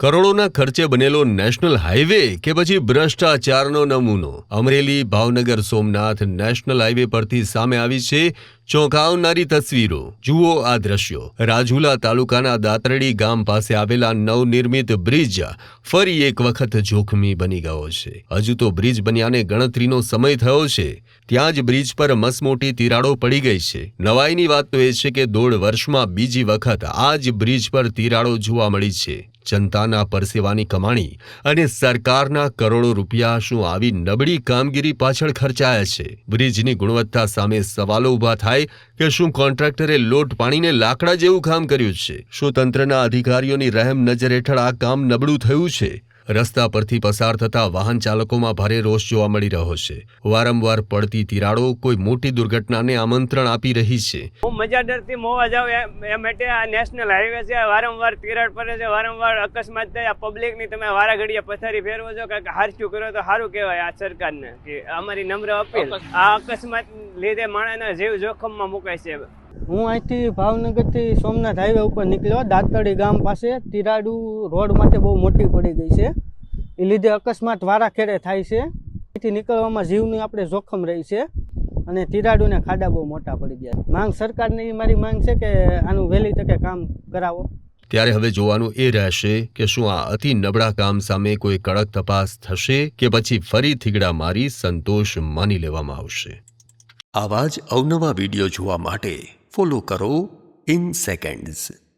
કરોડોના ખર્ચે બનેલો નેશનલ હાઈવે કે પછી ભ્રષ્ટાચારનો નમૂનો? અમરેલી ભાવનગર સોમનાથ નેશનલ હાઈવે પરથી સામે આવી છે ચોંકાવનારી તસવીરો. જુઓ આ દ્રશ્યો. રાજુલા તાલુકાના દાતરડી ગામ પાસે આવેલા નવનિર્મિત બ્રિજ ફરી એક વખત જોખમી બની ગયો છે. હજુ તો બ્રિજ બન્યાને ગણતરીનો સમય થયો છે. ત્યાં જ બ્રિજ પર મસમોટી તિરાડો પડી ગઈ છે. નવાઈની વાત તો એ છે કે દોઢ વર્ષમાં બીજી વખત આ જ બ્રિજ પર તિરાડો જોવા મળી છે. જનતાના પરસેવાની કમાણી અને સરકારના કરોડો રૂપિયા શું આવી નબળી કામગીરી પાછળ ખર્ચાયા છે? બ્રિજની ગુણવત્તા સામે સવાલો ઊભા થાય કે શું કોન્ટ્રાક્ટરે લોટ પાણીને લાકડા જેવું કામ કર્યું છે? શું તંત્રના અધિકારીઓની રહેમ નજર હેઠળ આ કામ નબળું થયું છે? રસ્તા પરથી પસાર થતા વાહન ચાલકોમાં ભારે રોષ જોવા મળી રહ્યો છે. વારંવાર પડતી તિરાડો કોઈ મોટી દુર્ઘટનાને આમંત્રણ આપી રહી છે. હું મજા ડરથી મોવા જાઉં એ માટે આ નેશનલ હાઈવે છે વારંવાર તિરાડ પડે છે વારંવાર અકસ્માત થાય પબ્લિક પબ્લિકની તમે વારા ઘડીએ પથારી ફેરવો છો કે હારચું કરો તો સારું કહેવાય આ સરકારને કે અમારી નમ્ર અપીલ. આ અકસ્માત લીધે માણસના જીવ જોખમમાં મુકાય છે. હું અહીંથી ભાવનગરથી સોમનાથ હાઈવે ઉપર નીકળ્યો દાંતળી ગામ પાસે. તિરાડુ રોડ માટે બહુ મોટી પડી ગઈ છે. એ લીધે અકસ્માત વારા ખેડે થાય છે. અહીંથી નીકળવામાં જીવની આપણે જોખમ રહી છે અને તિરાડુને ખાડા બહુ મોટા પડી ગયા. માંગ સરકારની મારી માંગ છે કે આનું વહેલી તકે કામ કરાવો. ત્યારે હવે જોવાનું એ રહેશે કે શું આ અતિ નબળા કામ સામે કોઈ કડક તપાસ થશે કે પછી ફરી થીગડા મારી સંતોષ માની લેવામાં આવશે. આવા જ અવનવા વીડિયો જોવા માટે ફોલો કરો ઇન સેકન્ડ્સ.